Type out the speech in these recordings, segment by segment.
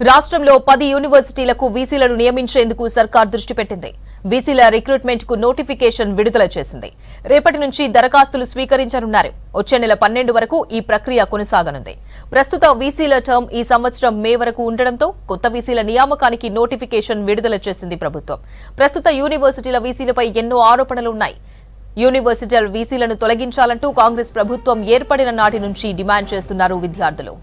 రాష్ట్రంలో పది యూనివర్సిటీలకు వీసీలను నియమించేందుకు సర్కార్ దృష్టి పెట్టింది. వీసీల రిక్రూట్మెంట్కు నోటిఫికేషన్ విడుదల చేసింది. రేపటి నుంచి దరఖాస్తులు స్వీకరించనున్నారు. వచ్చే నెల పన్నెండు వరకు ఈ ప్రక్రియ కొనసాగనుంది. ప్రస్తుత వీసీల టర్మ్ ఈ సంవత్సరం మే వరకు ఉండడంతో కొత్త వీసీల నియామకానికి నోటిఫికేషన్ విడుదల చేసింది ప్రభుత్వం. ప్రస్తుత యూనివర్సిటీల వీసీలపై ఎన్నో ఆరోపణలున్నాయి యూనివర్సిటీల వీసీలను తొలగించాలంటూ కాంగ్రెస్ ప్రభుత్వం ఏర్పడిన నాటి నుంచి డిమాండ్ చేస్తున్నారు విద్యార్థులు.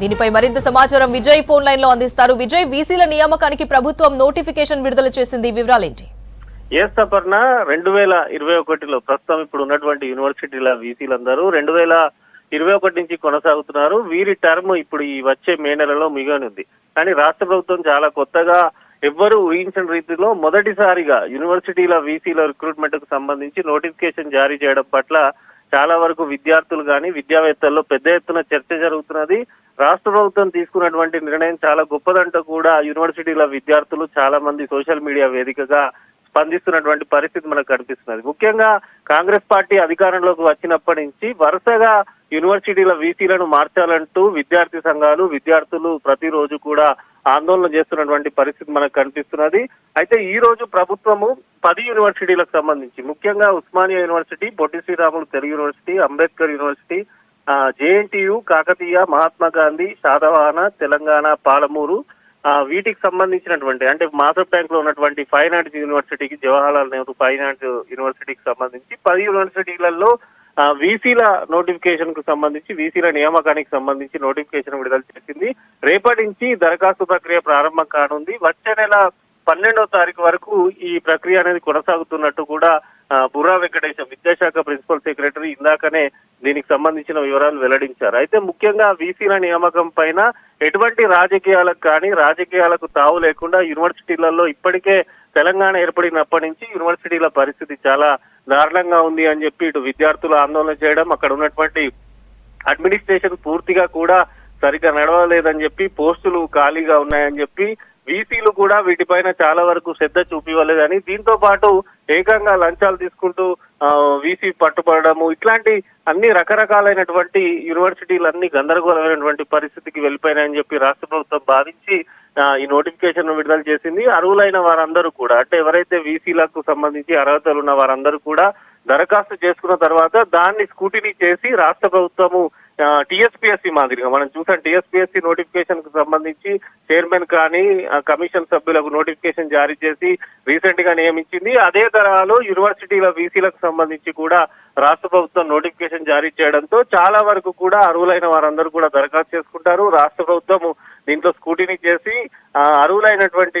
దీనిపై మరింత సమాచారం విజయ్ ఫోన్ లైన్లో అందిస్తారు. విజయ్ వీసీల నియామకానికి ప్రభుత్వం నోటిఫికేషన్ విడుదల చేసింది. వివరాలేంటి? ఎస్ సపర్ణ రెండు వేల ఇరవై ఒకటిలో ప్రస్తుతం ఇప్పుడు ఉన్నటువంటి యూనివర్సిటీల వీసీలందరూ రెండు వేల ఇరవై ఒకటి నుంచి కొనసాగుతున్నారు. వీరి టర్మ్ ఇప్పుడు ఈ వచ్చే మే నెలలో మిగనుంది కానీ రాష్ట్ర ప్రభుత్వం చాలా కొత్తగా ఎవ్వరూ ఊహించిన రీతిలో మొదటిసారిగా యూనివర్సిటీల వీసీల రిక్రూట్మెంట్కు సంబంధించి నోటిఫికేషన్ జారీ చేయడం పట్ల చాలా వరకు విద్యార్థులు కానీ విద్యావేత్తల్లో పెద్ద ఎత్తున చర్చ జరుగుతున్నది. రాష్ట్ర ప్రభుత్వం తీసుకున్నటువంటి నిర్ణయం చాలా గొప్పదంటూ కూడా. యూనివర్సిటీల విద్యార్థులు చాలా మంది సోషల్ మీడియా వేదికగా స్పందిస్తున్నటువంటి పరిస్థితి మనకు కనిపిస్తున్నది. ముఖ్యంగా కాంగ్రెస్ పార్టీ అధికారంలోకి వచ్చినప్పటి నుంచి వరుసగా యూనివర్సిటీల వీసీలను మార్చాలంటూ విద్యార్థి సంఘాలు విద్యార్థులు ప్రతిరోజు కూడా ఆందోళన చేస్తున్నటువంటి పరిస్థితి మనకు కనిపిస్తున్నది. అయితే ఈ రోజు ప్రభుత్వము పది యూనివర్సిటీలకు సంబంధించి ముఖ్యంగా Osmania university Potti Sriramulu Telugu university Ambedkar university JNTU Kakatiya Mahatma Gandhi Satavahana Telangana Palamuru వీటికి సంబంధించినటువంటి అంటే మాసప్ బ్యాంక్లో ఉన్నటువంటి ఆర్ట్స్ యూనివర్సిటీకి జవహర్లాల్ నెహ్రూ ఫైన్ ఆర్ట్స్ యూనివర్సిటీకి సంబంధించి పది యూనివర్సిటీలలో వీసీల నోటిఫికేషన్కు సంబంధించి వీసీల నియామకానికి సంబంధించి నోటిఫికేషన్ విడుదల చేసింది. రేపటి నుంచి దరఖాస్తు ప్రక్రియ ప్రారంభం కానుంది. వచ్చే నెల పన్నెండవ తారీఖు వరకు ఈ ప్రక్రియ అనేది కొనసాగుతున్నట్టు కూడా బుర్రా వెంకటేశం విద్యాశాఖ ప్రిన్సిపల్ సెక్రటరీ ఇందాకనే దీనికి సంబంధించిన వివరాలు వెల్లడించారు. అయితే ముఖ్యంగా వీసీల నియామకం పైన ఎటువంటి రాజకీయాలకు కానీ రాజకీయాలకు తావు లేకుండా యూనివర్సిటీలలో ఇప్పటికే తెలంగాణ ఏర్పడినప్పటి నుంచి యూనివర్సిటీల పరిస్థితి చాలా దారుణంగా ఉంది అని చెప్పి ఇటు విద్యార్థులు ఆందోళన చేయడం అక్కడ ఉన్నటువంటి అడ్మినిస్ట్రేషన్ పూర్తిగా కూడా సరిగ్గా నడవలేదని చెప్పి పోస్టులు ఖాళీగా ఉన్నాయని చెప్పి వీసీలు కూడా వీటిపైన చాలా వరకు శ్రద్ధ చూపివ్వలేదని. దీంతో పాటు ఏకంగా లంచాలు తీసుకుంటూ వీసీ పట్టుబడము ఇట్లాంటి అన్ని రకరకాలైనటువంటి యూనివర్సిటీలు అన్ని గందరగోళమైనటువంటి పరిస్థితికి వెళ్ళిపోయినాయని చెప్పి రాష్ట్ర ప్రభుత్వం భావించి ఈ నోటిఫికేషన్ విడుదల చేసింది. అర్హులైన వారందరూ కూడా అంటే ఎవరైతే వీసీలకు సంబంధించి అర్హతలు ఉన్న వారందరూ కూడా దరఖాస్తు చేసుకున్న తర్వాత దాన్ని స్కూటీని చేసి రాష్ట్ర ప్రభుత్వము టీఎస్పీఎస్సీ మాదిరిగా మనం చూసాం టీఎస్పీఎస్సీ నోటిఫికేషన్కు సంబంధించి చైర్మన్ కానీ కమిషన్ సభ్యులకు నోటిఫికేషన్ జారీ చేసి రీసెంట్గా నియమించింది. అదే తరహాలో యూనివర్సిటీల వీసీలకు సంబంధించి కూడా రాష్ట్ర ప్రభుత్వం నోటిఫికేషన్ జారీ చేయడంతో చాలా వరకు కూడా అర్హులైన వారందరూ కూడా దరఖాస్తు చేసుకుంటారు. రాష్ట్ర ప్రభుత్వం దీంట్లో స్కూటీని చేసి అరువులైనటువంటి అర్హులైనటువంటి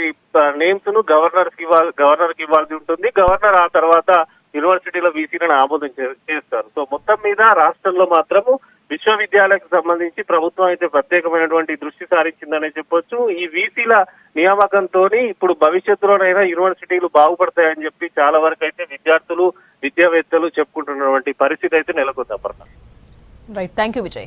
నేమ్స్ను గవర్నర్కి ఇవ్వాలి గవర్నర్కి ఇవ్వాల్సి ఉంటుంది. గవర్నర్ ఆ తర్వాత యూనివర్సిటీల వీసీలను ఆమోదం చే- చేస్తారు. సో మొత్తం మీద రాష్ట్రంలో మాత్రము విశ్వవిద్యాలయాలకు సంబంధించి ప్రభుత్వం అయితే ప్రత్యేకమైనటువంటి దృష్టి సారించిందనే చెప్పొచ్చు. ఈ వీసీల నియామకంతో ఇప్పుడు భవిష్యత్తులోనైనా యూనివర్సిటీలు బాగుపడతాయని చెప్పి చాలా వరకు అయితే విద్యార్థులు విద్యావేత్తలు చెప్పుకుంటున్నటువంటి పరిస్థితి అయితే నెలకొంది Aparna. Right thank you Vijay